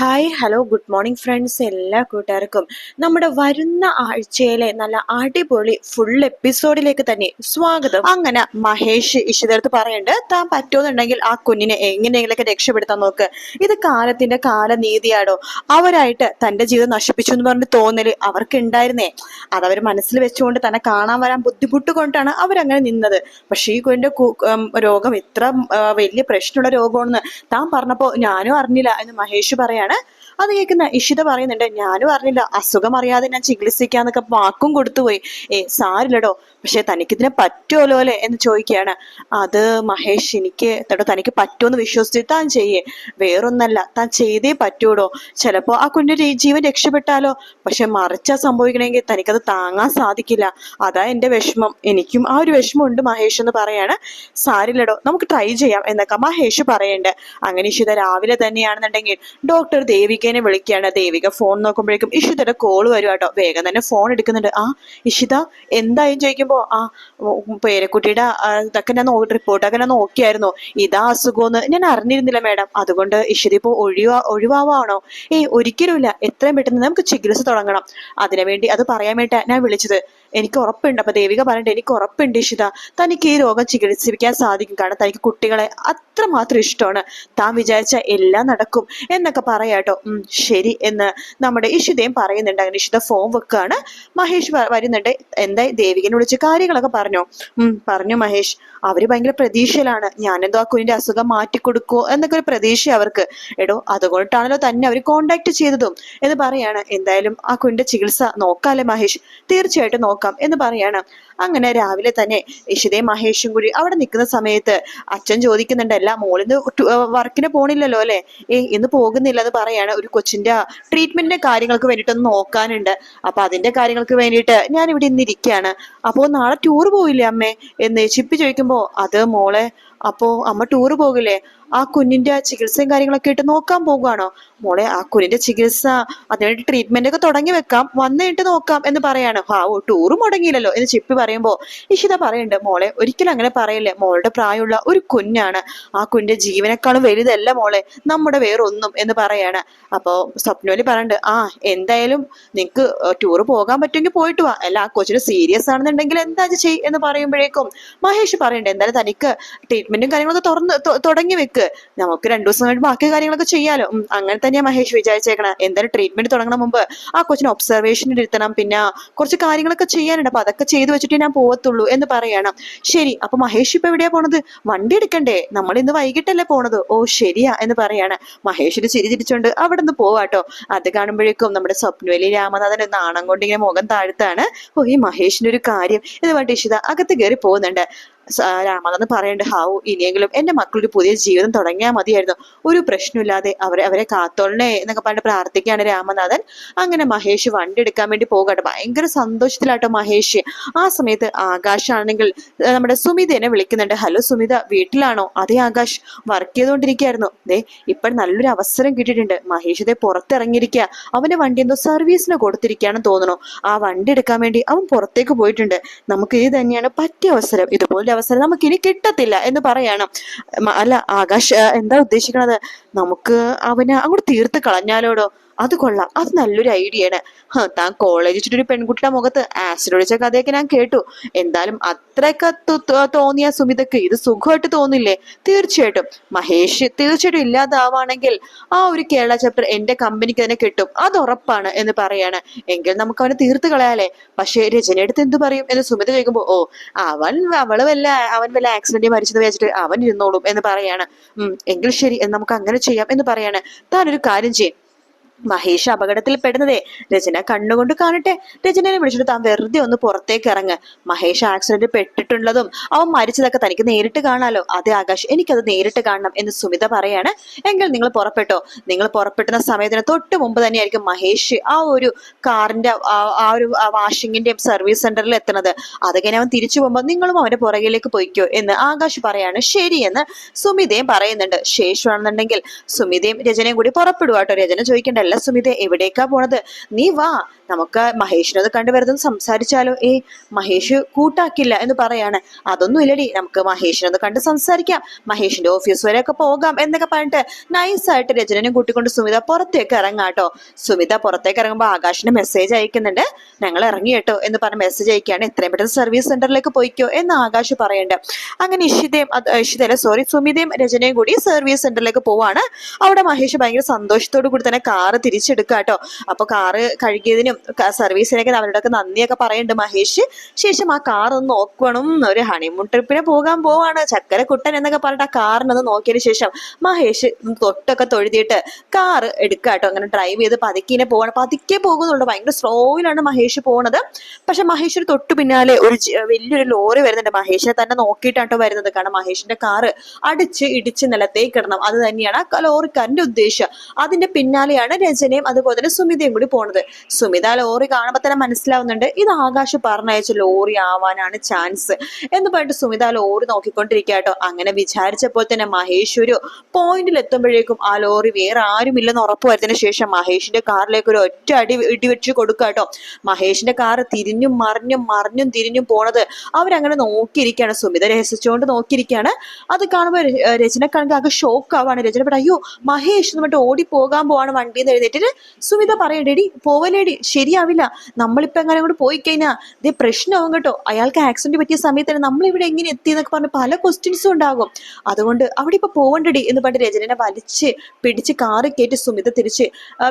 Hi hello good morning friends എല്ലാ കൂട്ടുകാർക്കും. നമ്മുടെ വരുന്ന ആഴ്ചയിലെ നല്ല അടിപൊളി ഫുൾ എപ്പിസോഡിലേക്ക് തന്നെ സ്വാഗതം. അങ്ങനെ മഹേഷ് ഇഷിതടുത്ത് പറയുന്നുണ്ട് താൻ പറ്റുമെന്നുണ്ടെങ്കിൽ ആ കുഞ്ഞിനെ എങ്ങനെയെങ്കിലൊക്കെ രക്ഷപ്പെടുത്താൻ നോക്ക്. ഇത് കാലത്തിന്റെ കാലനീതിയാടോ? അവരായിട്ട് തന്റെ ജീവിതം നശിപ്പിച്ചു എന്ന് പറഞ്ഞ് തോന്നൽ അവർക്ക് ഉണ്ടായിരുന്നേ അതവർ മനസ്സിൽ വെച്ചുകൊണ്ട് തന്നെ കാണാൻ വരാൻ ബുദ്ധിമുട്ട് കൊണ്ടാണ് അവരങ്ങനെ നിന്നത്. പക്ഷേ ഈ കുഞ്ഞിന്റെ രോഗം ഇത്ര വലിയ പ്രശ്നമുള്ള രോഗമാണെന്ന് താൻ പറഞ്ഞപ്പോ ഞാനും അറിഞ്ഞില്ല എന്ന് മഹേഷ് പറയാണ്. ആണ് അത് കേൾക്കുന്ന ഇഷിത പറയുന്നുണ്ട് ഞാനും അറിഞ്ഞില്ല അസുഖം അറിയാതെ ഞാൻ ചികിത്സിക്കാന്നൊക്കെ വാക്കും കൊടുത്തുപോയി ഏ സാരില്ലടോ പക്ഷെ തനിക്കിതിനെ പറ്റുമല്ലോ അല്ലേ? എന്ന് ചോദിക്കുകയാണ്. അത് മഹേഷ് എനിക്ക് തടോ തനിക്ക് പറ്റുമെന്ന് വിശ്വസിച്ച് താൻ ചെയ്യേ. വേറൊന്നല്ല താൻ ചെയ്തേ പറ്റൂടോ. ചിലപ്പോ ആ കുഞ്ഞു ജീവൻ രക്ഷപ്പെട്ടാലോ. പക്ഷെ മറിച്ചാ സംഭവിക്കണമെങ്കിൽ തനിക്കത് താങ്ങാൻ സാധിക്കില്ല. അതാ എന്റെ വിഷമം. എനിക്കും ആ ഒരു വിഷമം ഉണ്ട് മഹേഷ് എന്ന് പറയാണ്. സാരില്ലടോ നമുക്ക് ട്രൈ ചെയ്യാം എന്നൊക്കെ മഹേഷ് പറയണ്ട് അങ്ങനെ ഇഷിത രാവിലെ തന്നെയാണെന്നുണ്ടെങ്കിൽ ഡോക്ടർ ദേവികനെ വിളിക്കുകയാണ് ദേവിക. ഫോൺ നോക്കുമ്പോഴേക്കും ഇഷിതയുടെ കോൾ വരും കേട്ടോ. വേഗം തന്നെ ഫോൺ എടുക്കുന്നുണ്ട്. ആ ഇഷിത എന്തായും ചോദിക്കുമ്പോ ആ പേരക്കുട്ടിയുടെ ഇതൊക്കെ ഞാൻ റിപ്പോർട്ടൊക്കെ ഞാൻ നോക്കിയായിരുന്നു. ഇതാ അസുഖമെന്ന് ഞാൻ അറിഞ്ഞിരുന്നില്ല മാഡം അതുകൊണ്ട് ഇഷിത ഇപ്പോ ഒഴിവാ ഒഴിവാവാണോ? ഏയ് ഒരിക്കലുമില്ല. എത്രയും പെട്ടെന്ന് നമുക്ക് ചികിത്സ തുടങ്ങണം. അതിനുവേണ്ടി അത് പറയാൻ വേണ്ടി ഞാൻ വിളിച്ചത്. എനിക്ക് ഉറപ്പുണ്ട്. അപ്പൊ ദേവിക പറഞ്ഞിട്ട് എനിക്ക് ഉറപ്പുണ്ട് ഇഷിത. തനിക്ക് ഈ രോഗം ചികിത്സിക്കാൻ സാധിക്കും. കാരണം തനിക്ക് കുട്ടികളെ അത്രമാത്രം ഇഷ്ടമാണ്. താൻ വിചാരിച്ച എല്ലാം നടക്കും എന്നൊക്കെ പറയാട്ടോ ഉം ശരി എന്ന് നമ്മുടെ ഇഷിതയും പറയുന്നുണ്ട്. അങ്ങനെ ഇഷിത ഫോം വെക്കുകയാണ് മഹേഷ് വരുന്നുണ്ട്. എന്തായി? ദേവികനെ വിളിച്ച് കാര്യങ്ങളൊക്കെ പറഞ്ഞു? ഉം പറഞ്ഞു മഹേഷ്. അവർ ഭയങ്കര പ്രതീക്ഷയിലാണ്. ഞാനെന്തോ ആ കുഞ്ഞിന്റെ അസുഖം മാറ്റിക്കൊടുക്കുമോ എന്നൊക്കെ ഒരു പ്രതീക്ഷ അവർക്ക്. എടോ അതുകൊണ്ടാണല്ലോ തന്നെ അവർ കോണ്ടാക്ട് ചെയ്തതും എന്ന് പറയാണ്. എന്തായാലും ആ കുഞ്ഞിന്റെ ചികിത്സ നോക്കാല്ലേ മഹേഷ്? തീർച്ചയായിട്ടും നോക്കാം എന്ന് പറയാണ്. അങ്ങനെ രാവിലെ തന്നെ ഇഷിതയും മഹേഷും കൂടി അവിടെ നിൽക്കുന്ന സമയത്ത് അച്ഛൻ ചോദിക്കുന്നുണ്ട് അല്ല മോളിന്ന് വർക്കിന് പോണില്ലല്ലോ അല്ലെ? ഏ ഇന്ന് പോകുന്നില്ല എന്ന് പറയാണ്. ഒരു കൊച്ചിന്റെ ട്രീറ്റ്മെന്റിന്റെ കാര്യങ്ങൾക്ക് വേണ്ടിയിട്ടൊന്ന് നോക്കാനുണ്ട്. അപ്പൊ അതിന്റെ കാര്യങ്ങൾക്ക് വേണ്ടിയിട്ട് ഞാൻ ഇവിടെ ഇന്ന് ഇരിക്കുകയാണ് അപ്പോ നാളെ ടൂർ പോയില്ലേ അമ്മേ? എന്ന് ചിപ്പി ചോദിക്കുമ്പോ അത് മോളെ അപ്പോ അമ്മ ടൂറ് പോകില്ലേ? ആ കുഞ്ഞിന്റെ ചികിത്സയും കാര്യങ്ങളൊക്കെ ആയിട്ട് നോക്കാൻ പോകുവാണോ? മോളെ ആ കുഞ്ഞിന്റെ ചികിത്സ അതിനായിട്ട് ട്രീറ്റ്മെന്റ് ഒക്കെ തുടങ്ങി വെക്കാം. വന്നിട്ട് നോക്കാം എന്ന് പറയാണ്. ഹാ ഓ ടൂറ് മുടങ്ങിയില്ലല്ലോ എന്ന് ചിപ്പി പറയുമ്പോ ഇഷിത പറയുന്നുണ്ട് മോളെ ഒരിക്കലും അങ്ങനെ പറയില്ലേ? മോളുടെ പ്രായമുള്ള ഒരു കുഞ്ഞാണ്. ആ കുഞ്ഞിന്റെ ജീവനേക്കാളും വലുതല്ല മോളെ. നമ്മുടെ വേറൊന്നും എന്ന് പറയാണ്. അപ്പോ സ്വപ്നോലി പറയുന്നുണ്ട് ആ എന്തായാലും നിങ്ങക്ക് ടൂറ് പോകാൻ പറ്റുമെങ്കിൽ പോയിട്ട് വാ. അല്ല ആ കൊച്ചിന് സീരിയസ് ആണെന്നുണ്ടെങ്കിൽ എന്താ ചെയ് എന്ന് പറയുമ്പോഴേക്കും മഹേഷ് പറയണ്ടേ എന്തായാലും തനിക്ക് ട്രീറ്റ്മെന്റും കാര്യങ്ങളൊക്കെ തുറന്ന് തുടങ്ങി വെക്ക്. നമുക്ക് രണ്ടു ദിവസം കഴിഞ്ഞ് ബാക്കി കാര്യങ്ങളൊക്കെ ചെയ്യാലോ. അങ്ങനെ തന്നെയാ മഹേഷ് വിചാരിച്ചേക്കണം. എന്തായാലും ട്രീറ്റ്മെന്റ് തുടങ്ങണ മുമ്പ് ആ കൊച്ചിന് ഒബ്സർവേഷനിൽ ഇരുത്തണം. പിന്നെ കുറച്ച് കാര്യങ്ങളൊക്കെ ചെയ്യാനുണ്ട്. അപ്പൊ അതൊക്കെ ചെയ്തു വെച്ചിട്ട് ഞാൻ പോവത്തുള്ളൂ എന്ന് പറയണം. ശരി അപ്പൊ മഹേഷ് ഇപ്പൊ എവിടെയാ പോണത്? വണ്ടി എടുക്കണ്ടേ? നമ്മൾ ഇന്ന് വൈകിട്ടല്ലേ പോണത്? ഓ ശരിയാ എന്ന് പറയാണ്. മഹേഷിന് ചിരി ചിരിച്ചോണ്ട് അവിടെ നിന്ന് പോവാട്ടോ. അത് കാണുമ്പോഴേക്കും നമ്മുടെ സ്വപ്നവേലി രാമനാഥൻ നാണം കൊണ്ട് ഇങ്ങനെ മുഖം താഴ്ത്താണ്. ഓ ഈ മഹേഷിന്റെ ഒരു കാര്യം. ഇത് പറഞ്ഞിട്ട് ഇഷിത അകത്ത് കയറി പോകുന്നുണ്ട്. സ- പറയേണ്ട ഹാവു ഇനിയെങ്കിലും എന്റെ മക്കളൊരു പുതിയ ജീവിതം തുടങ്ങിയാൽ മതിയായിരുന്നു. ഒരു പ്രശ്നമില്ലാതെ അവരെ അവരെ കാത്തോളണേ എന്നൊക്കെ പറഞ്ഞിട്ട് പ്രാർത്ഥിക്കുകയാണ് രാമനാഥൻ. അങ്ങനെ മഹേഷ് വണ്ടി എടുക്കാൻ വേണ്ടി പോകട്ടെ ഭയങ്കര സന്തോഷത്തിലാട്ടോ മഹേഷ്. ആ സമയത്ത് ആകാശാണെങ്കിൽ നമ്മുടെ സുമിതേനെ വിളിക്കുന്നുണ്ട്. ഹലോ സുമിത വീട്ടിലാണോ? അതെ ആകാശ് വർക്ക് ചെയ്തുകൊണ്ടിരിക്കുകയായിരുന്നു ദേ ഇപ്പൊ നല്ലൊരു അവസരം കിട്ടിയിട്ടുണ്ട്. മഹേഷ് ഇതേ പുറത്തിറങ്ങിയിരിക്കുക അവന്റെ വണ്ടി എന്തോ സർവീസിന് കൊടുത്തിരിക്കുകയാണെന്ന് തോന്നുന്നു. ആ വണ്ടി എടുക്കാൻ വേണ്ടി അവൻ പുറത്തേക്ക് പോയിട്ടുണ്ട്. നമുക്ക് ഇത് തന്നെയാണ് പറ്റിയ അവസരം. ഇതുപോലെ അവസരം നമുക്ക് ഇനി കിട്ടത്തില്ല എന്ന് പറയണം. അല്ല ആകാശ് എന്താ ഉദ്ദേശിക്കണത്? നമുക്ക് അവനെ അങ്ങോട്ട് തീർത്ത് കളഞ്ഞാലോടോ? അത് കൊള്ളാം. അത് നല്ലൊരു ഐഡിയ ആണ് താൻ കോളേജ് ഒരു പെൺകുട്ടിയുടെ മുഖത്ത് ആസിഡ് ഒഴിച്ച കഥയൊക്കെ ഞാൻ കേട്ടു. എന്തായാലും അത്രയൊക്കെ തോന്നിയ സുമിതക്ക് ഇത് സുഖമായിട്ട് തോന്നില്ലേ? തീർച്ചയായിട്ടും. മഹേഷ് തീർച്ചയായിട്ടും ഇല്ലാതാവാണെങ്കിൽ ആ ഒരു കേരള ചാപ്റ്റർ എന്റെ കമ്പനിക്ക് തന്നെ കിട്ടും. അത് ഉറപ്പാണ് എന്ന് പറയാണ്. എങ്കിൽ നമുക്ക് അവനെ തീർത്ത് കളയാലേ? പക്ഷേ രചനയെടുത്ത് എന്ത് പറയും എന്ന് സുമിത ചോദിക്കുമ്പോ ഓ അവൻ അവൾ വല്ല അവൻ വല്ല ആക്സിഡന്റ് മരിച്ചത് വെച്ചിട്ട് അവൻ ഇരുന്നോളും എന്ന് പറയാണ്. എങ്കിൽ ശരി നമുക്ക് അങ്ങനെ ചെയ്യാം എന്ന് പറയാണ്. താൻ ഒരു കാര്യം ചെയ്യും. മഹേഷ് അപകടത്തിൽ പെടുന്നതേ രചന കണ്ണുകൊണ്ട് കാണട്ടെ. രചനയെ വിളിച്ചിട്ട് താൻ വെറുതെ ഒന്ന് പുറത്തേക്ക് ഇറങ്ങ്. മഹേഷ് ആക്സിഡന്റ് പെട്ടിട്ടുള്ളതും അവൻ മരിച്ചതൊക്കെ തനിക്ക് നേരിട്ട് കാണാലോ. അതെ ആകാശ് എനിക്കത് നേരിട്ട് കാണണം എന്ന് സുമിത പറയാണ്. എങ്കിൽ നിങ്ങൾ പുറപ്പെട്ടോ? നിങ്ങൾ പുറപ്പെട്ടുന്ന സമയത്തിന് തൊട്ട് മുമ്പ് തന്നെയായിരിക്കും മഹേഷ് ആ ഒരു കാറിന്റെ ആ- ഒരു വാഷിങ്ങിന്റെ സർവീസ് സെന്ററിൽ എത്തുന്നത്. അത് അവൻ തിരിച്ചു പോകുമ്പോൾ നിങ്ങളും അവന്റെ പുറകിലേക്ക് പോയിക്കോ എന്ന് ആകാശ് പറയാണ്. ശരിയെന്ന് സുമിതയും പറയുന്നുണ്ട്. ശേഷമാണെന്നുണ്ടെങ്കിൽ സുമിതയും രചനയും കൂടി പുറപ്പെടുക കേട്ടോ രചന ചോദിക്കണ്ടല്ലോ. അല്ല സുമിത എവിടേക്കാ പോണത്? നീ വാ നമുക്ക് മഹേഷിനത് കണ്ടു വരുന്നത് സംസാരിച്ചാലോ. ഏ മഹേഷ് കൂട്ടാക്കില്ല എന്ന് പറയാണ്. അതൊന്നും ഇല്ലടി നമുക്ക് മഹേഷിനത് കണ്ട് സംസാരിക്കാം. മഹേഷിന്റെ ഓഫീസ് വരെയൊക്കെ പോകാം എന്നൊക്കെ പറഞ്ഞിട്ട് നൈസായിട്ട് രചനനും കൂട്ടിക്കൊണ്ട് സുമിത പുറത്തേക്ക് ഇറങ്ങാട്ടോ സുമിത പുറത്തേക്ക് ഇറങ്ങുമ്പോൾ ആകാശിന് മെസ്സേജ് അയക്കുന്നുണ്ട്. ഞങ്ങൾ ഇറങ്ങി കേട്ടോ എന്ന് പറഞ്ഞ് മെസ്സേജ് അയക്കുകയാണ്. എത്രയും പെട്ടെന്ന് സർവീസ് സെന്ററിലേക്ക് പോയിക്കോ എന്ന് ആകാശ് പറയുന്നുണ്ട് അങ്ങനെ ഇഷിതയും ഇഷിതയല്ല സോറി സുമിതയും രചനയും കൂടി സർവീസ് സെന്ററിലേക്ക് പോവാണ്. അവിടെ മഹേഷ് ഭയങ്കര സന്തോഷത്തോടു കൂടി തന്നെ കാറ് തിരിച്ചെടുക്കുക കേട്ടോ അപ്പൊ കാറ് കഴുകിയതിനും സർവീസിനൊക്കെ അവരോടൊക്കെ നന്ദിയൊക്കെ പറയുന്നുണ്ട് മഹേഷ്. ശേഷം ആ കാർ ഒന്ന് നോക്കണം. ഒരു ഹണിമൂൺ ട്രിപ്പിന് പോകാൻ പോവാണ്. ചക്കര കുട്ടൻ എന്നൊക്കെ പറഞ്ഞിട്ട് ആ കാറിനൊന്ന് നോക്കിയതിന് ശേഷം മഹേഷ് തൊട്ടൊക്കെ തൊഴുതിയിട്ട് കാർ എടുക്കുക കേട്ടോ അങ്ങനെ ഡ്രൈവ് ചെയ്ത് പതുക്കിനെ പോകണം പതുക്കെ പോകുന്നുള്ളൂ. ഭയങ്കര സ്ലോയിലാണ് മഹേഷ് പോണത്. പക്ഷെ മഹേഷിന് തൊട്ട് പിന്നാലെ ഒരു വലിയൊരു ലോറി വരുന്നുണ്ട്. മഹേഷിനെ തന്നെ നോക്കിയിട്ടാട്ടോ വരുന്നത്. കാരണം മഹേഷിന്റെ കാറ് അടിച്ച് ഇടിച്ച് നിലത്തേക്ക് ഇടണം. അത് തന്നെയാണ് ആ ലോറിക്കാരന്റെ ഉദ്ദേശം. അതിന്റെ പിന്നാലെയാണ് രചനയും അതുപോലെ സുമിതയും കൂടി പോണത്. സുമിത ലോറി കാണുമ്പോൾ തന്നെ മനസ്സിലാവുന്നുണ്ട് ഇത് ആകാശ് പറഞ്ഞയച്ച ലോറി ആവാനാണ് ചാൻസ് എന്ന് പറഞ്ഞിട്ട് സുമിത ലോറി നോക്കിക്കൊണ്ടിരിക്കുക കേട്ടോ അങ്ങനെ വിചാരിച്ചപ്പോൾ തന്നെ മഹേശ്വരു പോയിന്റിൽ എത്തുമ്പോഴേക്കും ആ ലോറി വേറെ ആരുമില്ലെന്ന് ഉറപ്പ് വരുത്തിന് ശേഷം മഹേഷിന്റെ കാറിലേക്ക് ഒരു ഒറ്റ അടി ഇടിവെച്ച് കൊടുക്കുക കേട്ടോ മഹേഷിന്റെ കാർ തിരിഞ്ഞും മറിഞ്ഞും മറിഞ്ഞും തിരിഞ്ഞും പോണത് അവരങ്ങനെ നോക്കിയിരിക്കുകയാണ്. സുമിത രഹസിച്ചുകൊണ്ട് നോക്കിയിരിക്കുകയാണ്. അത് കാണുമ്പോൾ രചനക്കാണെങ്കിൽ ഷോക്ക് ആവാണ് രചന പറയും അയ്യോ മഹേഷ് എന്ന് പറഞ്ഞിട്ട് ഓടി പോകാൻ പോവാണ് വണ്ടിയിൽ നിന്ന് എഴുന്നേറ്റിട്ട് സുമിത പറയണ്ടേടി പോവലേടി ശരിയാവില്ല. നമ്മളിപ്പോ എങ്ങനെ അങ്ങോട്ട് പോയി കഴിഞ്ഞാൽ ഇതേ പ്രശ്നമാവും കേട്ടോ. അയാൾക്ക് ആക്സിഡന്റ് പറ്റിയ സമയത്ത് ഇവിടെ എങ്ങനെ എത്തി എന്നൊക്കെ പറഞ്ഞ് പല ക്വസ്റ്റ്യൻസും ഉണ്ടാകും. അതുകൊണ്ട് അവിടെ ഇപ്പൊ പോവണ്ടടി എന്ന് പറഞ്ഞ് രചനനെ വലിച്ച് പിടിച്ച് കാറി കയറ്റി സുമിത തിരിച്ച്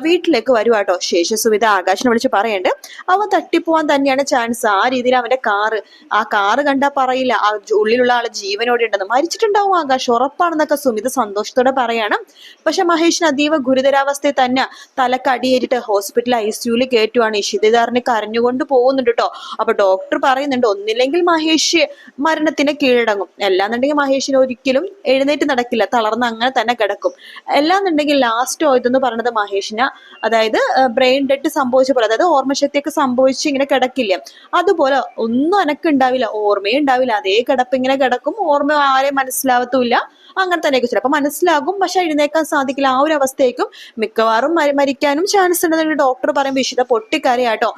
വീട്ടിലേക്ക് വരുവാട്ടോ ശേഷം സുമിത ആകാശിനെ വിളിച്ച് പറയണ്ട് അവൻ തട്ടിപ്പോവാൻ തന്നെയാണ് ചാൻസ് ആ രീതിയിൽ അവന്റെ കാറ് ആ കാറ് കണ്ടാ പറയില്ല. ആ ഉള്ളിലുള്ള ആൾ ജീവനോടെ ഉണ്ടെന്ന് മരിച്ചിട്ടുണ്ടാവും ആകാശ്. ഉറപ്പാണെന്നൊക്കെ സുമിത സന്തോഷത്തോടെ പറയാണ്. പക്ഷെ മഹേഷിന് അതീവ ഗുരുതരാവസ്ഥയിൽ തന്നെ തലക്കടിയേറ്റിട്ട് ഹോസ്പിറ്റൽ ഐ സിയുയിൽ കയറ്റുവാണ് ഇഷിതധാറിനെ കരഞ്ഞുകൊണ്ട് പോകുന്നുണ്ട് കേട്ടോ അപ്പൊ ഡോക്ടർ പറയുന്നുണ്ട് ഒന്നില്ലെങ്കിൽ മഹേഷ് മരണത്തിന് കീഴടങ്ങും. അല്ലാന്നുണ്ടെങ്കിൽ മഹേഷിന് ഒരിക്കലും എഴുന്നേറ്റ് നടക്കില്ല. തളർന്ന് അങ്ങനെ തന്നെ കിടക്കും. അല്ലാന്നുണ്ടെങ്കിൽ ലാസ്റ്റ് ഇതെന്ന് പറയുന്നത് മഹേഷിന്. അതായത് ബ്രെയിൻ ഡെഡ് സംഭവിച്ച പോലെ അതായത് ഓർമ്മശക്തിയൊക്കെ സംഭവിച്ച് ഇങ്ങനെ കിടക്കില്ല. അതുപോലെ ഒന്നും എനക്ക് ഉണ്ടാവില്ല ഓർമ്മയും ഉണ്ടാവില്ല. അതേ കിടപ്പ് ഇങ്ങനെ കിടക്കും. ഓർമ്മ ആരെയും മനസ്സിലാവത്തുമില്ല. അങ്ങനെ തന്നെയൊക്കെ ചിലപ്പോൾ മനസ്സിലാകും പക്ഷെ എഴുന്നേക്കാൻ സാധിക്കില്ല. ആ ഒരു അവസ്ഥയേക്കും മിക്കവാറും മരിക്കാനും ചാൻസ് ഉണ്ടെന്ന് ഡോക്ടർ പറയുമ്പോൾ ഇഷിത പൊട്ടിക്കരയാട്ടോ.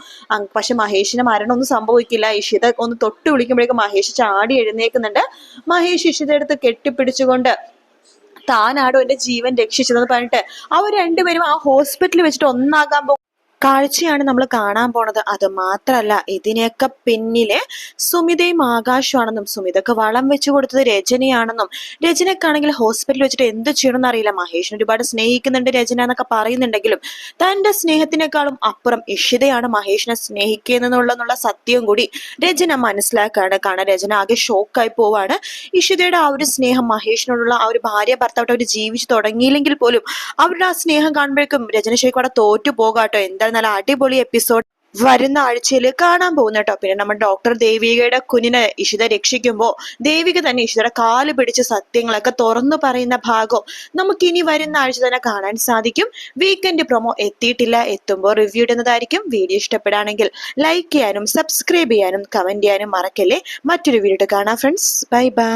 പക്ഷെ മഹേഷിന് മരണമൊന്നും സംഭവിക്കില്ല. ഇഷിത ഒന്ന് തൊട്ട് വിളിക്കുമ്പോഴേക്കും മഹേഷ് ചാടി എഴുന്നേക്കുന്നുണ്ട്. മഹേഷ് ഇഷിത എടുത്ത് കെട്ടിപ്പിടിച്ചുകൊണ്ട് താനാടോ എന്റെ ജീവൻ രക്ഷിച്ചതെന്ന് പറഞ്ഞിട്ട് അവർ രണ്ടുപേരും ആ ഹോസ്പിറ്റലിൽ വെച്ചിട്ട് ഒന്നാകാൻ കാഴ്ചയാണ് നമ്മൾ കാണാൻ പോണത്. അത് മാത്രല്ല ഇതിനെയൊക്കെ പിന്നിലെ സുമിതയും ആകാശമാണെന്നും സുമിതക്ക് വളം വെച്ചു കൊടുത്തത് രചനയാണെന്നും രചനക്കാണെങ്കിൽ ഹോസ്പിറ്റലിൽ വെച്ചിട്ട് എന്ത് ചെയ്യണമെന്ന് അറിയില്ല. മഹേഷിനെ ഒരുപാട് സ്നേഹിക്കുന്നുണ്ട് രചന എന്നൊക്കെ പറയുന്നുണ്ടെങ്കിലും തന്റെ സ്നേഹത്തിനേക്കാളും അപ്പുറം ഇഷിതയാണ് മഹേഷിനെ സ്നേഹിക്കുന്നതെന്നുള്ള സത്യം കൂടി രചന മനസ്സിലാക്കാണ്. കാരണം രചന ആകെ ഷോക്കായി പോവാണ്. ഇഷിതയുടെ ആ ഒരു സ്നേഹം മഹേഷിനോടുള്ള ആ ഒരു ഭാര്യ ഭർത്താവ് അവർ ജീവിച്ചു തുടങ്ങിയില്ലെങ്കിൽ പോലും അവരുടെ ആ സ്നേഹം കാണുമ്പോഴേക്കും രചന ശരിക്കും അവിടെ തോറ്റു പോകാട്ടോ. നല്ല അടിപൊളി എപ്പിസോഡ് വരുന്ന ആഴ്ചയിൽ കാണാൻ പോകുന്ന കേട്ടോ പിന്നെ നമ്മുടെ ഡോക്ടർ ദേവികയുടെ കുഞ്ഞിനെ ഇഷിത രക്ഷിക്കുമ്പോൾ ദേവിക തന്നെ ഇഷിതയുടെ കാൽ പിടിച്ച് സത്യങ്ങളൊക്കെ തുറന്നു പറയുന്ന ഭാഗം നമുക്ക് ഇനി വരുന്ന ആഴ്ച തന്നെ കാണാൻ സാധിക്കും. വീക്കെൻഡ് പ്രൊമോ എത്തിയിട്ടില്ല എത്തുമ്പോൾ റിവ്യൂ ഇടുന്നതായിരിക്കും. വീഡിയോ ഇഷ്ടപ്പെടുകയാണെങ്കിൽ ലൈക്ക് ചെയ്യാനും സബ്സ്ക്രൈബ് ചെയ്യാനും കമന്റ് ചെയ്യാനും മറക്കല്ലേ. മറ്റൊരു വീഡിയോ കാണാം ഫ്രണ്ട്സ് ബൈ ബൈ